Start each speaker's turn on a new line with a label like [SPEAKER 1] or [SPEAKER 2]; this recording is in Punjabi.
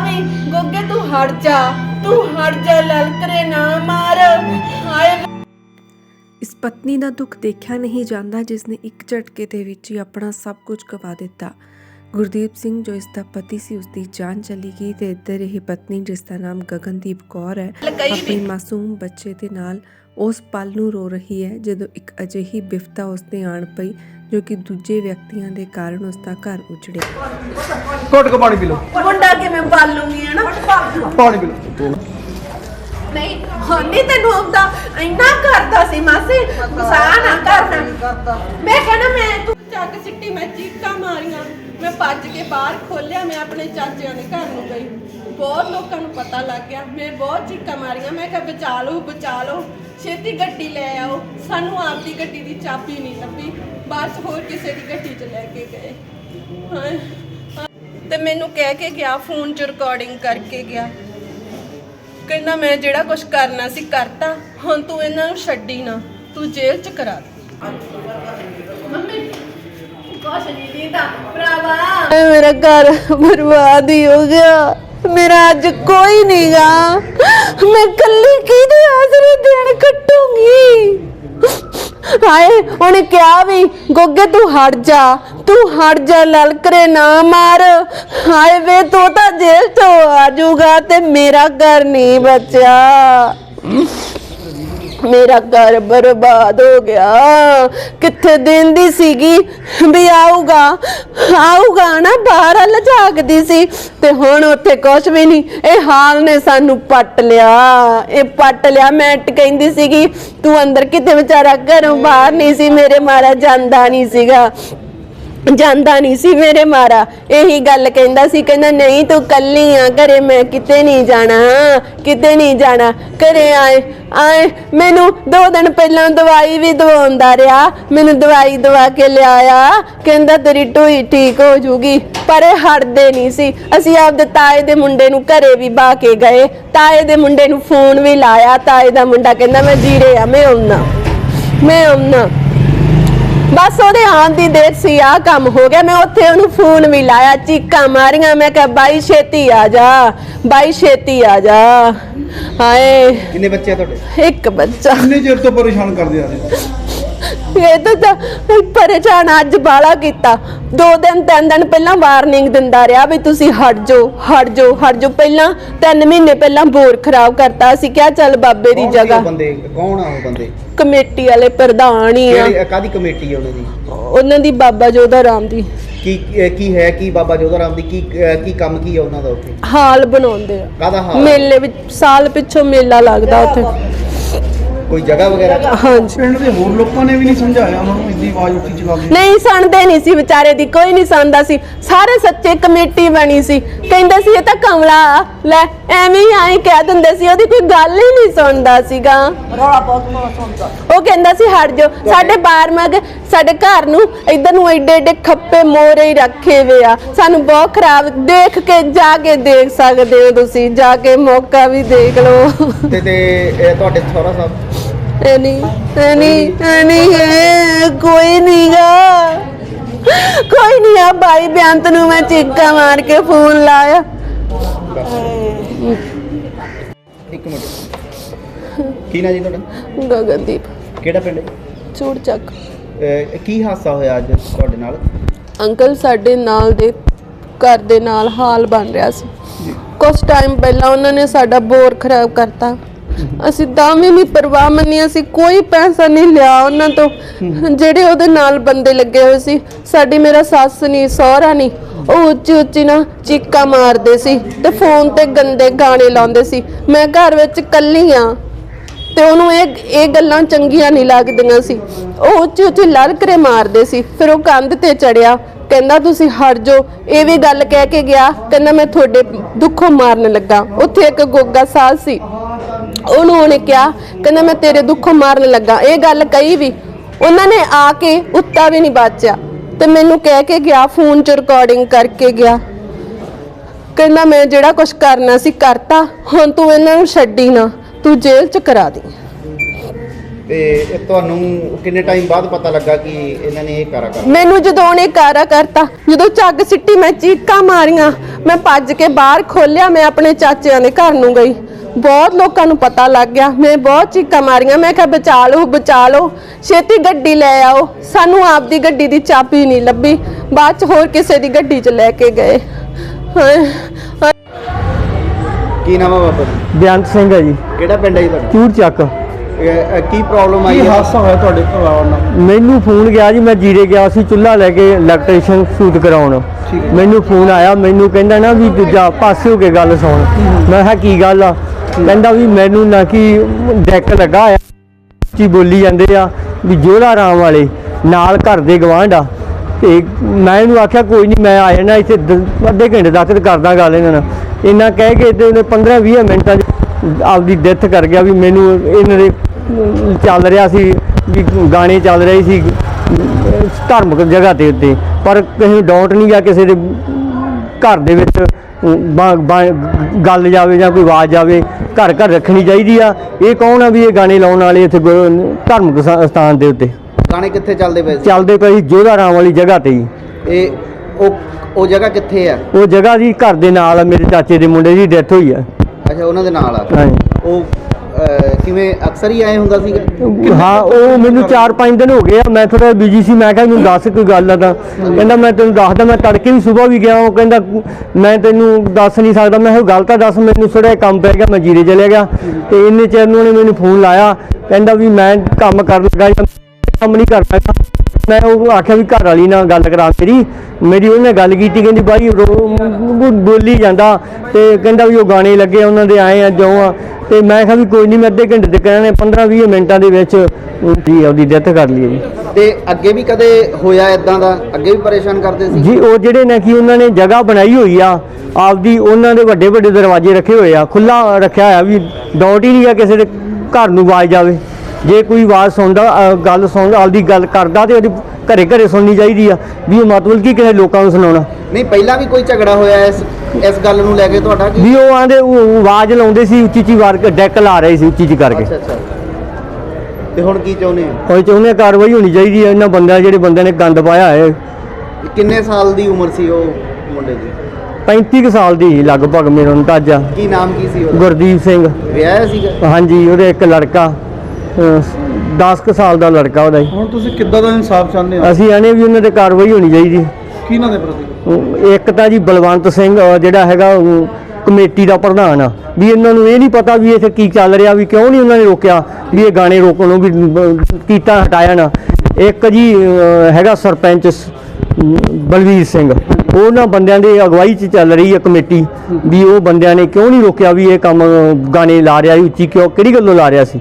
[SPEAKER 1] ਵੀ ਗੋਗੇ ਤੂੰ ਹਟ ਜਾ ਤੂੰ ਹਟ ਜਾ ਲਲਕਰੇ ਨਾ ਮਾਰ। ਹਾਏ
[SPEAKER 2] ਇਸ ਪਤਨੀ ਦਾ ਦੁੱਖ ਦੇਖਿਆ ਨਹੀਂ ਜਾਂਦਾ ਜਿਸ ਨੇ ਇੱਕ ਝਟਕੇ ਦੇ ਵਿੱਚ ਹੀ ਆਪਣਾ ਸਭ ਕੁਝ ਗਵਾ ਦਿੱਤਾ। ਗੁਰਦੀਪ ਸਿੰਘ ਜੋ ਇਸ ਦਾ ਪਤੀ ਸੀ ਉਸ ਦੀ ਜਾਨ ਚਲੀ ਗਈ ਤੇ ਇੱਧਰ ਇਹ ਪਤਨੀ ਜਿਸ ਦਾ ਨਾਮ ਗਗਨਦੀਪ ਕੌਰ ਹੈ। ਆਪਣੇ ਮਾਸੂਮ ਬੱਚੇ ਦੇ ਨਾਲ ਉਸ ਪਲ ਨੂੰ ਰੋ ਰਹੀ ਹੈ ਜਦੋਂ ਇੱਕ ਅਜਿਹੀ ਬਿਫਤਾ ਉਸ ਤੇ ਆਣ ਪਈ ਜੋ ਕਿ ਦੂਜੇ ਵਿਅਕਤੀਆਂ ਦੇ ਕਾਰਨ ਉਸ ਦਾ ਘਰ ਉਜੜਿਆ।
[SPEAKER 3] ਘੁੱਟ ਕੇ ਪਾਣੀ ਪੀ ਲਓ।
[SPEAKER 1] ਮੁੰਡਾ ਕਿਵੇਂ ਪਾਲੂਗੀ ਹਨਾ?
[SPEAKER 3] ਪਾਣੀ ਪੀ ਲਓ।
[SPEAKER 1] ਨਹੀਂ ਹਾਂ ਨਹੀਂ ਤੈਨੂੰ ਆਉਂਦਾ। ਇੰਨਾ ਕਰਦਾ ਸੀ ਮਾਸੀ। ਗੁੱਸਾ ਨਾ ਕਰਨਾ। ਮੈਂ ਕਹਿੰਦਾ ਮੈਂ ਤੂੰ ਚੱਕ ਸਿੱਟੀ ਮੈਂ ਚੀਕਾਂ ਮਾਰੀਆਂ। ਮੈਂ ਭੱਜ ਕੇ ਬਾਹਰ ਖੋਲਿਆ ਮੈਂ ਆਪਣੇ ਚਾਚਿਆਂ ਦੇ ਘਰ ਨੂੰ ਗਈ। ਬਹੁਤ ਲੋਕਾਂ ਨੂੰ ਪਤਾ ਲੱਗ ਗਿਆ। ਮੈਂ ਬਹੁਤ ਚੀਕਾਂ ਮਾਰੀਆਂ। ਮੈਂ ਕਿਹਾ ਬਚਾ ਲਓ ਬਚਾ ਲਓ। ਛੇਤੀ ਗੱਡੀ ਲੈ ਆਓ। ਸਾਨੂੰ ਆਪਦੀ ਗੱਡੀ ਦੀ ਚਾਬੀ ਨਹੀਂ ਲੱਭੀ। ਬਸ ਹੋਰ ਕਿਸੇ ਦੀ ਗੱਡੀ 'ਚ ਲੈ ਕੇ ਗਏ। ਤੇ ਮੈਨੂੰ ਕਹਿ ਕੇ ਗਿਆ ਫੋਨ 'ਚ ਰਿਕਾਰਡਿੰਗ ਕਰਕੇ ਗਿਆ। ਕਹਿੰਦਾ ਮੈਂ ਜਿਹੜਾ ਕੁਝ ਕਰਨਾ ਸੀ ਕਰਤਾ ਹੁਣ ਤੂੰ ਇਹਨਾਂ ਨੂੰ ਛੱਡੀ ਨਾ ਤੂੰ ਜੇਲ੍ਹ 'ਚ ਕਰਾ ਦੇ। ਮੇਰਾ ਘਰ ਬਰਬਾਦ ਹੀ ਹੋ ਗਿਆ। ਮੇਰਾ ਅੱਜ ਕੋਈ ਨਹੀਂਗਾ ਮੈਂ ਕੱਲੀ ਕਿਹਦੇ ਆਸਰੇ ਦਿਨ ਕੱਟੂੰਗੀ? ਹਾਏ, ਉਹਨੇ ਕਿਹਾ ਵੀ, ਗੋਗੇ, ਤੂੰ ਹਟ ਜਾ, ਤੂੰ ਹਟ ਜਾ, ਲਲਕਰੇ ਨਾ ਮਾਰ। ਹਾਏ ਵੇ, ਤੂੰ ਤਾਂ ਜੇਲ੍ਹ ਤੋਂ ਆ ਜਾਊਗਾ ਤੇ ਮੇਰਾ ਘਰ ਨਹੀਂ ਬਚਿਆ। ਮੇਰਾ ਘਰ ਬਰਬਾਦ ਹੋ ਗਿਆ। ਕਿੱਥੇ ਦਿੰਦੀ ਸੀਗੀ? ਵੀ ਆਊਗਾ। ਆਊਗਾ ਨਾ, ਬਾਹਰ ਹਲ ਝਾਕਦੀ ਸੀ। ਤੇ ਹੁਣ ਉੱਥੇ ਕੁਝ ਵੀ ਨਹੀਂ। ਇਹ ਹਾਲ ਨੇ ਸਾਨੂੰ ਪੱਟ ਲਿਆ। ਇਹ ਪੱਟ ਲਿਆ। ਮੈਂ ਕਹਿੰਦੀ ਸੀਗੀ, ਤੂੰ ਅੰਦਰ ਕਿਤੇ ਵਿਚਾਰਾ ਘਰੋਂ ਬਾਹਰ ਨਹੀਂ ਸੀ, ਮੇਰੇ ਮਾਰਾ ਜਾਂਦਾ ਨਹੀਂ ਸੀਗਾ। ਜਾਂਦਾ ਨਹੀਂ ਸੀ ਮੇਰੇ ਮਾਰਾ। ਇਹੀ ਗੱਲ ਕਹਿੰਦਾ ਸੀ, ਕਹਿੰਦਾ ਨਹੀਂ ਤੂੰ ਕੱਲੀ ਆ, ਘਰੇ ਮੈਂ ਕਿਤੇ ਨਹੀਂ ਜਾਣਾ, ਕਿਤੇ ਨਹੀਂ ਜਾਣਾ। ਘਰੇ ਆਏ ਆਏ, ਮੈਨੂੰ ਦੋ ਦਿਨ ਪਹਿਲਾਂ ਦਵਾਈ ਵੀ ਦਵਾਉਂਦਾ ਰਿਹਾ। ਮੈਨੂੰ ਦਵਾਈ ਦਵਾ ਕੇ ਲਿਆਇਆ, ਕਹਿੰਦਾ ਤੇਰੀ ਢੋਈ ਠੀਕ ਹੋ ਜੂਗੀ, ਪਰ ਇਹ ਹਟਦੇ ਨਹੀਂ ਸੀ। ਅਸੀਂ ਆਪਦੇ ਤਾਏ ਦੇ ਮੁੰਡੇ ਨੂੰ ਘਰੇ ਵੀ ਬਾ ਕੇ ਗਏ। ਤਾਏ ਦੇ ਮੁੰਡੇ ਨੂੰ ਫੋਨ ਵੀ ਲਾਇਆ, ਤਾਏ ਦਾ ਮੁੰਡਾ ਕਹਿੰਦਾ, ਮੈਂ ਜੀਰੇ ਆ, ਮੈਂ ਆਉਣਾ ਮੈਂ ਆਉਣਾ ਬਸ ਉਹਦੇ ਆਉਣ ਦੀ ਦੇਰ ਸੀ ਆ ਕੰਮ ਹੋ ਗਿਆ। ਮੈਂ ਉੱਥੇ ਉਹਨੂੰ ਫੋਨ ਵੀ ਲਾਇਆ ਚੀਕਾਂ ਮਾਰੀਆਂ। ਮੈਂ ਕਿਹਾ ਬਾਈ ਛੇਤੀ ਆ ਜਾ ਬਾਈ ਛੇਤੀ ਆ ਜਾ। ਹਾਏ।
[SPEAKER 3] ਕਿੰਨੇ ਬੱਚੇ ਆ ਤੁਹਾਡੇ?
[SPEAKER 1] ਇੱਕ ਬੱਚਾ।
[SPEAKER 3] ਕਿੰਨੇ ਚਿਰ ਤੋਂ ਪਰੇਸ਼ਾਨ ਕਰਦੇ ਆ ਰਹੇ?
[SPEAKER 1] ਇਹ ਤਾਂ ਤਾਂ ਪਰੇਸ਼ਾਨ ਅੱਜ ਬਾਲਾ ਕੀਤਾ। ਦੋ ਦਿਨ ਤਿੰਨ ਦਿਨ ਪਹਿਲਾਂ ਵਾਰਨਿੰਗ ਦਿੰਦਾ ਰਿਹਾ ਵੀ ਤੁਸੀਂ ਹਟ ਜਾਓ ਹਟ ਜਾਓ ਹਟ ਜਾਓ। ਪਹਿਲਾਂ ਤਿੰਨ ਮਹੀਨੇ ਪਹਿਲਾਂ ਬੋਰ ਖਰਾਬ ਕਰਤਾ ਅਸੀਂ ਕਿਹਾ ਚੱਲ ਬਾਬੇ ਦੀ ਜਗ੍ਹਾ।
[SPEAKER 3] ਬੰਦੇ? ਕੌਣ ਆ ਉਹ ਬੰਦੇ?
[SPEAKER 1] ਕਮੇਟੀ ਵਾਲੇ ਪ੍ਰਧਾਨ ਹੀ ਆ।
[SPEAKER 3] ਕਿਹੜੀ ਕਾਦੀ ਕਮੇਟੀ ਆ ਉਹਨਾਂ ਦੀ?
[SPEAKER 1] ਉਹਨਾਂ ਦੀ ਬਾਬਾ ਜੋਧਾ ਰਾਮ ਦੀ।
[SPEAKER 3] ਕੀ ਇਹ ਕੀ ਹੈ ਕੀ ਬਾਬਾ ਜੋਧਾ ਰਾਮ ਦੀ? ਕੀ ਕੀ ਕੰਮ ਕੀ ਆ ਉਹਨਾਂ ਦਾ ਉੱਥੇ?
[SPEAKER 1] ਹਾਲ ਬਣਾਉਂਦੇ ਆ।
[SPEAKER 3] ਕਾਦਾ ਹਾਲ?
[SPEAKER 1] ਮੇਲੇ ਵਿੱਚ ਸਾਲ ਪਿੱਛੋਂ ਮੇਲਾ ਲੱਗਦਾ ਉੱਥੇ।
[SPEAKER 3] ਕੋਈ ਜਗ੍ਹਾ ਵਗੈਰਾ?
[SPEAKER 1] ਹਾਂਜੀ।
[SPEAKER 4] ਪਿੰਡ ਦੇ ਹੋਰ ਲੋਕਾਂ ਨੇ ਵੀ ਨਹੀਂ ਸਮਝਾਇਆ ਉਹਨਾਂ ਨੂੰ ਇੰਨੀ ਆਵਾਜ਼ ਉੱਠੀ ਕੇ
[SPEAKER 1] ਨਹੀਂ ਸੁਣਦੇ ਨਹੀਂ ਸੀ ਵਿਚਾਰੇ ਦੀ ਕੋਈ ਨਹੀਂ ਸੁਣਦਾ ਸੀ। ਸਾਰੇ ਸੱਚੇ ਕਮੇਟੀ ਬਣੀ ਸੀ। ਕਹਿੰਦੇ ਸੀ ਇਹ ਤਾਂ ਕਮਲਾ ਆ। ਲੈ ਐਵੇਂ ਹੀ ਆਏ ਕਹਿ ਦਿੰਦੇ ਸੀ ਉਹਦੀ ਕੋਈ ਗੱਲ ਹੀ ਨਹੀਂ ਸੁਣਦਾ ਸੀਗਾ। ਉਹ ਕਹਿੰਦਾ ਸੀ ਹਟ ਜਾਓ ਸਾਡੇ ਬਾਰ ਮਗ ਸਾਡੇ ਘਰ ਨੂੰ ਇਧਰ ਨੂੰ ਐਡੇ ਐਡੇ ਖੱਪੇ ਮੋਰੇ ਹੀ ਰੱਖੇ ਵੇ ਆ। ਸਾਨੂੰ ਬਹੁਤ ਖਰਾਬ ਦੇਖ ਕੇ ਜਾ ਕੇ ਦੇਖ ਸਕਦੇ ਹੋ ਤੁਸੀਂ ਜਾ ਕੇ ਮੌਕਾ ਵੀ ਦੇਖ ਲਓ।
[SPEAKER 3] ਤੇ ਤੇ ਇਹ ਤੁਹਾਡੇ ਸਹੁਰਾ ਸਾਹਿਬ?
[SPEAKER 1] ਇਹ ਨਹੀਂ ਹੈ ਕੋਈ ਨਹੀਂਗਾ ਕੋਈ ਨਹੀਂ ਆ ਭਾਈ ਬੇਅੰਤ ਨੂੰ ਮੈਂ ਚੀਕਾਂ ਮਾਰ ਕੇ ਫੋਨ ਲਾਇਆ।
[SPEAKER 3] ਇੱਕ ਮਿੰਟ। ਕੀ ਨਾ ਜੀ ਤੁਹਾਡਾ?
[SPEAKER 1] ਗਗਨਦੀਪ।
[SPEAKER 3] ਕਿਹੜਾ ਪਿੰਡ ਹੈ?
[SPEAKER 1] ਚੂੜ ਚੱਕ।
[SPEAKER 3] ਅਹ ਕੀ ਹਾਦਸਾ ਹੋਇਆ ਅੱਜ ਤੁਹਾਡੇ ਨਾਲ?
[SPEAKER 1] ਅੰਕਲ ਸਾਡੇ ਨਾਲ ਦੇ ਘਰ ਦੇ ਨਾਲ ਹਾਲ ਬਣ ਰਿਹਾ ਸੀ। ਕੁਝ ਟਾਈਮ ਪਹਿਲਾਂ ਉਹਨਾਂ ਨੇ ਸਾਡਾ ਬੋਰ ਖਰਾਬ ਕਰਤਾ। ਅਸੀਂ ਤਾਂ ਵੀ ਨਹੀਂ ਪਰਵਾਹ ਮੰਨੀ ਅਸੀਂ ਕੋਈ ਪੈਸਾ ਨਹੀਂ ਲਿਆ ਉਹਨਾਂ ਤੋਂ। ਜਿਹੜੇ ਉਹਦੇ ਨਾਲ ਬੰਦੇ ਲੱਗੇ ਹੋਏ ਸੀ, ਸਾਡੀ ਮੇਰਾ ਸੱਸ ਨਹੀਂ ਸਹੁਰਾ ਨਹੀਂ ਉਹ ਉੱਚੀ ਉੱਚੀ ਨਾ ਚੀਕਾਂ ਮਾਰਦੇ ਸੀ ਤੇ ਫੋਨ ਤੇ ਗੰਦੇ ਗਾਣੇ ਲਾਉਂਦੇ ਸੀ। ਮੈਂ ਘਰ ਵਿੱਚ ਇਕੱਲੀ ਆ ਤੇ ਉਹਨੂੰ ਇਹ ਇਹ ਗੱਲਾਂ ਚੰਗੀਆਂ ਨਹੀਂ ਲੱਗਦੀਆਂ ਸੀ। ਉਹ ਉੱਚੀ ਉੱਚੀ ਲਲਕਰੇ ਮਾਰਦੇ ਸੀ, ਫਿਰ ਉਹ ਕੰਧ ਤੇ ਚੜਿਆ, ਕਹਿੰਦਾ, ਤੁਸੀਂ ਹਟ ਜਾਓ। ਇਹ ਵੀ ਗੱਲ ਕਹਿ ਕੇ ਗਿਆ, ਕਹਿੰਦਾ, ਮੈਂ ਤੁਹਾਡੇ ਦੁੱਖੋਂ ਮਾਰਨ ਲੱਗਾ। ਉੱਥੇ ਇੱਕ ਗੋਗਾ ਸਾਹ ਸੀ। ਉਹਨੂੰ ਉਹਨੇ ਕਿਹਾ ਕਹਿੰਦਾ ਮੈਂ ਤੇਰੇ ਦੁੱਖੋਂ ਮਾਰਨ ਲੱਗਾ। ਇਹ ਗੱਲ ਕਹੀ ਵੀ ਉਹਨਾਂ ਨੇ ਆ ਕੇ ਉੱਤਾ ਵੀ ਨਹੀਂ ਬਾਚਿਆ। ਤੇ ਮੈਨੂੰ ਕਹਿ ਕੇ ਗਿਆ ਫੋਨ 'ਚ ਰਿਕਾਰਡਿੰਗ ਕਰਕੇ ਗਿਆ। ਕਹਿੰਦਾ ਮੈਂ ਜਿਹੜਾ ਕੁਝ ਕਰਨਾ ਸੀ ਕਰਤਾ ਹੁਣ ਤੂੰ ਇਹਨਾਂ ਨੂੰ ਛੱਡੀ ਨਾ ਤੂੰ ਜੇਲ੍ਹ 'ਚ ਕਰਾ ਦੇ।
[SPEAKER 3] ਤੇ ਇਹ ਤੁਹਾਨੂੰ ਕਿੰਨੇ ਟਾਈਮ ਬਾਅਦ ਪਤਾ ਲੱਗਾ ਕਿ ਇਹਨਾਂ ਨੇ ਇਹ ਕਾਰਾ ਕਰ
[SPEAKER 1] ਮੈਨੂੰ ਜਦੋਂ ਉਹਨੇ ਕਾਰਾ ਕਰਤਾ ਜਦੋਂ ਝੱਗ ਸਿੱਟੀ ਮੈਂ ਚੀਕਾਂ ਮਾਰੀਆਂ ਮੈਂ ਭੱਜ ਕੇ ਬਾਹਰ ਖੋਲਿਆ ਮੈਂ ਆਪਣੇ ਚਾਚਿਆਂ ਦੇ ਘਰ ਨੂੰ ਗਈ। ਬਹੁਤ ਲੋਕਾਂ ਨੂੰ ਪਤਾ ਲੱਗ ਗਿਆ। ਮੈਂ ਬਹੁਤ ਚੀਕਾਂ ਮਾਰੀਆਂ। ਮੈਂ ਕਿਹਾ ਬਚਾ ਲਓ ਬਚਾ ਲਓ। ਛੇਤੀ ਗੱਡੀ ਲੈ ਆਓ। ਸਾਨੂੰ ਆਪਦੀ ਗੱਡੀ ਦੀ ਚਾਬੀ ਨਹੀਂ ਲੱਭੀ। ਬਾਅਦ ਚ ਹੋਰ ਕਿਸੇ ਦੀ ਗੱਡੀ 'ਚ ਲੈ ਕੇ ਗਏ। ਹਾਏ ਹਾਏ
[SPEAKER 3] ਕੀ ਨਾਮ ਹੈ ਬਾਬਾ ਜੀ?
[SPEAKER 5] ਬੇਅੰਤ ਸਿੰਘ ਹੈ ਜੀ।
[SPEAKER 3] ਕਿਹੜਾ ਪਿੰਡ ਹੈ ਜੀ ਤੁਹਾਡਾ?
[SPEAKER 5] ਚੂੜ ਚੱਕ।
[SPEAKER 3] ਇਹ, ਕੀ ਪ੍ਰੋਬਲਮ ਆਈ ਹੈ?
[SPEAKER 4] ਹਾਦਸਾ ਹੋਇਆ ਤੁਹਾਡੇ ਪਰਿਵਾਰ ਨਾਲ?
[SPEAKER 5] ਮੈਨੂੰ ਫੋਨ ਗਿਆ ਜੀ ਮੈਂ ਜੀਰੇ ਗਿਆ ਸੀ ਚੁੱਲ੍ਹਾ ਲੈ ਕੇ ਇਲੈਕਟ੍ਰੀਸ਼ੀਅਨ ਸੂਟ ਕਰਾਉਣ। ਮੈਨੂੰ ਫੋਨ ਆਇਆ ਮੈਨੂੰ ਕਹਿੰਦਾ ਨਾ ਵੀ ਦੂਜਾ ਪਾਸੇ ਹੋ ਕੇ ਗੱਲ ਸੁਣ। ਮੈਂ ਕਿਹਾ ਕੀ ਗੱਲ ਆ? ਕਹਿੰਦਾ ਵੀ ਮੈਨੂੰ ਨਾ ਕਿ ਡੈਕ ਲੱਗਾ ਆ। ਕੀ ਬੋਲੀ ਜਾਂਦੇ ਆ ਵੀ ਜੋਲਾ ਰਾਮ ਵਾਲੇ, ਨਾਲ ਘਰ ਦੇ ਗਵਾਂਢ ਆ। ਤੇ ਮੈਂ ਇਹਨੂੰ ਆਖਿਆ, ਕੋਈ ਨਹੀਂ ਮੈਂ ਆ ਜਾਣਾ ਇੱਥੇ ਅੱਧੇ ਘੰਟੇ ਤੱਕ ਕਰਦਾ ਗੱਲ ਇਹਨਾਂ ਨਾਲ। ਇਹਨਾਂ ਕਹਿ ਕੇ ਤੇ ਉਹਨੇ 15 20 ਮਿੰਟਾਂ 'ਚ ਆਪਦੀ ਡੈਥ ਕਰ ਗਿਆ ਵੀ ਮੈਨੂੰ ਇਹਨਾਂ ਦੇ ਚੱਲ ਰਿਹਾ ਸੀ, ਵੀ ਗਾਣੇ ਚੱਲ ਰਹੇ ਸੀ, ਧਾਰਮਿਕ ਜਗ੍ਹਾ ਤੇ ਉੱਤੇ। ਪਰ ਕਿਸੇ ਨੂੰ ਡਾਊਟ ਨਹੀਂ ਗਿਆ ਕਿਸੇ ਦੇ ਘਰ ਦੇ ਵਿੱਚ ਬਾ- ਬਾ- ਗੱਲ ਜਾਵੇ ਜਾਂ ਕੋਈ ਆਵਾਜ਼ ਜਾਵੇ ਘਰ ਘਰ ਰੱਖਣੀ ਚਾਹੀਦੀ ਆ। ਇਹ ਕੌਣ ਆ ਵੀ ਇਹ ਗਾਣੇ ਲਾਉਣ ਵਾਲੇ ਇੱਥੇ ਗੁਰ- ਧਾਰਮਿਕ ਸਥਾ- ਸਥਾਨ ਦੇ ਉੱਤੇ?
[SPEAKER 3] ਗਾਣੇ ਕਿੱਥੇ ਚੱਲਦੇ ਪਏ ਸੀ?
[SPEAKER 5] ਚੱਲਦੇ ਪਏ ਸੀ ਜੋਧਾ ਰਾਮ ਵਾਲੀ ਜਗ੍ਹਾ ਤੇ ਹੀ।
[SPEAKER 3] ਇਹ ਉਹ ਉਹ ਜਗ੍ਹਾ ਕਿੱਥੇ ਆ?
[SPEAKER 5] ਉਹ ਜਗ੍ਹਾ ਦੀ ਘਰ ਦੇ ਨਾਲ ਆ, ਮੇਰੇ ਚਾਚੇ ਦੇ ਮੁੰਡੇ ਦੀ ਡੈਥ ਹੋਈ ਆ।
[SPEAKER 3] ਅੱਛਾ ਉਹਨਾਂ ਦੇ ਨਾਲ ਆ।
[SPEAKER 5] ਹਾਂਜੀ।
[SPEAKER 3] ਉਹ ਕਿਵੇਂ ਅਕਸਰ ਹੀ ਆਏ ਹੁੰਦਾ ਸੀਗਾ?
[SPEAKER 5] ਹਾਂ, ਉਹ ਮੈਨੂੰ 4-5 ਦਿਨ ਹੋ ਗਏ ਆ, ਮੈਂ ਥੋੜਾ ਬਿਜ਼ੀ ਸੀ, ਮੈਂ ਕਿਹਾ ਮੈਨੂੰ ਦੱਸ ਕੋਈ ਗੱਲ ਆ ਤਾਂ। ਕਹਿੰਦਾ ਮੈਂ ਤੈਨੂੰ ਦੱਸਦਾ, ਮੈਂ ਤੜਕੇ ਵੀ ਸਵੇਰ ਵੀ ਗਿਆ ਉਹ ਕਹਿੰਦਾ, ਮੈਂ ਤੈਨੂੰ ਦੱਸ ਨਹੀਂ ਸਕਦਾ। ਮੈਂ ਕਿਹਾ ਗੱਲ ਤਾਂ ਦੱਸ, ਮੈਨੂੰ ਥੋੜਾ ਕੰਮ ਪੈ ਗਿਆ, ਮੈਂ ਜੀਰੇ ਚਲੇ ਗਿਆ। ਤੇ ਇੰਨੇ ਚਿਰ ਨੂੰ ਉਹਨੇ ਮੈਨੂੰ ਫੋਨ ਲਾਇਆ, ਕਹਿੰਦਾ ਵੀ ਮੈਂ ਕੰਮ ਕਰਨ ਲੱਗਾ ਜਾਂ ਕੰਮ ਨਹੀਂ ਕਰਦਾ ਮੈਂ ਉਹ ਆਖਿਆ ਵੀ ਘਰ ਵਾਲੀ ਨਾਲ ਗੱਲ ਕਰਾ ਮੇਰੀ। ਮੇਰੀ ਉਹਨੇ ਗੱਲ ਕੀਤੀ, ਕਹਿੰਦੀ ਬਾਈ ਬੋਲੀ ਜਾਂਦਾ ਤੇ ਕਹਿੰਦਾ ਵੀ ਉਹ ਗਾਣੇ ਲੱਗੇ ਉਹਨਾਂ ਦੇ ਆਏ ਆ ਜੋ ਆ। ਤੇ ਮੈਂ ਕਿਹਾ ਵੀ ਕੋਈ ਨਹੀਂ ਮੈਂ ਅੱਧੇ ਘੰਟੇ ਤੱਕ ਕਹਿੰਦੇ 15-20 ਮਿੰਟਾਂ ਦੇ ਵਿੱਚ ਜੀ ਉਹਦੀ ਡੈਥ ਕਰ ਲਈ ਹੈ ਜੀ।
[SPEAKER 3] ਤੇ ਅੱਗੇ ਵੀ ਕਦੇ ਹੋਇਆ ਇਦਾਂ ਦਾ? ਅੱਗੇ ਵੀ ਪਰੇਸ਼ਾਨ ਕਰਦੇ ਸੀ?
[SPEAKER 5] ਜੀ ਉਹ ਜਿਹੜੇ ਨੇ ਕਿ ਉਹਨਾਂ ਨੇ ਜਗ੍ਹਾ ਬਣਾਈ ਹੋਈ ਆ ਆਪਦੀ ਉਹਨਾਂ ਦੇ ਵੱਡੇ ਵੱਡੇ ਦਰਵਾਜ਼ੇ ਰੱਖੇ ਹੋਏ ਆ ਖੁੱਲਾ ਰੱਖਿਆ ਹੋਇਆ ਵੀ ਡਾਊਟ ਹੀ ਨਹੀਂ ਆ ਕਿਸੇ ਦੇ ਘਰ ਨੂੰ ਆਵਾਜ਼ ਜਾਵੇ। ਜੇ ਕੋਈ ਆਵਾਜ਼ ਸੁਣਦਾ ਗੱਲ ਸੁਣਦਾ ਆਪਦੀ ਗੱਲ ਕਰਦਾ ਤੇ ਉਹਦੀ ਘਰੇ ਘਰੇ ਸੁਣਨੀ ਚਾਹੀਦੀ ਆ ਵੀ ਉਹ ਮਤਲਬ ਕੀ ਕਿਸੇ ਲੋਕਾਂ ਨੂੰ ਸੁਣਾਉਣਾ।
[SPEAKER 3] ਨਹੀਂ ਪਹਿਲਾਂ ਵੀ ਕੋਈ ਝਗੜਾ ਹੋਇਆ ਇਸ ਇਸ ਗੱਲ ਨੂੰ ਲੈ ਕੇ ਤੁਹਾਡਾ ਕਿ?
[SPEAKER 5] ਵੀ ਉਹ ਆਂਦੇ ਉਹ ਆਵਾਜ਼ ਲਾਉਂਦੇ ਸੀ ਉੱਚੀ ਉੱਚੀ ਵਾਰ ਡੈਕ ਲਾ ਰਹੇ ਸੀ ਉੱਚੀ ਉੱਚੀ ਕਰਕੇ।
[SPEAKER 3] ਅੱਛਾ ਅੱਛਾ। ਤੇ ਹੁਣ ਕੀ ਚਾਹੁੰਦੇ ਹੋ?
[SPEAKER 5] ਕੋਈ ਚਾਹੁੰਦੇ ਆ ਕਾਰਵਾਈ ਹੋਣੀ ਚਾਹੀਦੀ ਹੈ ਇਹਨਾਂ ਬੰਦਿਆਂ ਜਿਹੜੇ ਬੰਦਿਆਂ ਨੇ ਗੰਦ ਪਾਇਆ ਹੈ।
[SPEAKER 3] ਕਿੰਨੇ ਸਾਲ ਦੀ ਉਮਰ ਸੀ ਉਹ ਮੁੰਡੇ ਦੀ?
[SPEAKER 5] 35 ਕੁ ਸਾਲ ਦੀ ਲਗਭਗ ਮੇਰਾ ਅੰਦਾਜ਼ਾ।
[SPEAKER 3] ਕੀ ਨਾਮ ਕੀ ਸੀ ਉਹਦਾ?
[SPEAKER 5] ਗੁਰਦੀਪ ਸਿੰਘ।
[SPEAKER 3] ਵਿਆਹਿਆ ਸੀਗਾ?
[SPEAKER 5] ਹਾਂਜੀ ਉਹਦੇ ਇੱਕ ਲੜਕਾ। 10 ਕੁ ਸਾਲ ਦਾ ਲੜਕਾ ਉਹਦਾ ਜੀ।
[SPEAKER 4] ਹੁਣ ਤੁਸੀਂ ਕਿੱਦਾਂ ਦਾ ਇਨਸਾਫ ਚਾਹੁੰਦੇ ਹੋ?
[SPEAKER 5] ਅਸੀਂ ਆਨੇ ਵੀ ਉਹਨਾਂ ਤੇ ਕਾਰਵਾਈ ਹੋਣੀ ਚਾਹੀਦੀ।
[SPEAKER 4] ਕਿਹਨਾਂ ਦੇ ਪ੍ਰਤੀ?
[SPEAKER 5] ਇੱਕ ਤਾਂ ਜੀ ਬਲਵੰਤ ਸਿੰਘ ਅਹ ਜਿਹੜਾ ਹੈਗਾ ਅਮ ਕਮੇਟੀ ਦਾ ਪ੍ਰਧਾਨ ਆ। ਵੀ ਇਹਨਾਂ ਨੂੰ ਇਹ ਨਹੀਂ ਪਤਾ ਵੀ ਇੱਥੇ ਕੀ ਚੱਲ ਰਿਹਾ ਵੀ ਕਿਉਂ ਨਹੀਂ ਉਹਨਾਂ ਨੇ ਰੋਕਿਆ ਵੀ ਇਹ ਗਾਣੇ ਰੋਕਣ ਨੂੰ ਵੀ ਕੀਤਾ ਹਟਾਇਆ ਨਾ। ਇੱਕ ਜੀ ਅਹ ਹੈਗਾ ਸਰਪੰਚ ਸ- ਅਮ ਬਲਵੀਰ ਸਿੰਘ। ਉਹਨਾਂ ਬੰਦਿਆਂ ਦੇ ਅਗਵਾਈ 'ਚ ਚੱਲ ਰਹੀ ਹੈ ਕਮੇਟੀ ਵੀ ਉਹ ਬੰਦਿਆਂ ਨੇ ਕਿਉਂ ਨਹੀਂ ਰੋਕਿਆ ਵੀ ਇਹ ਕੰਮ ਗਾਣੇ ਲਾ ਰਿਹਾ ਸੀ ਉੱਚੀ ਕਿਉਂ ਕਿਹੜੀ ਗੱਲੋਂ ਲਾ ਰਿਹਾ ਸੀ?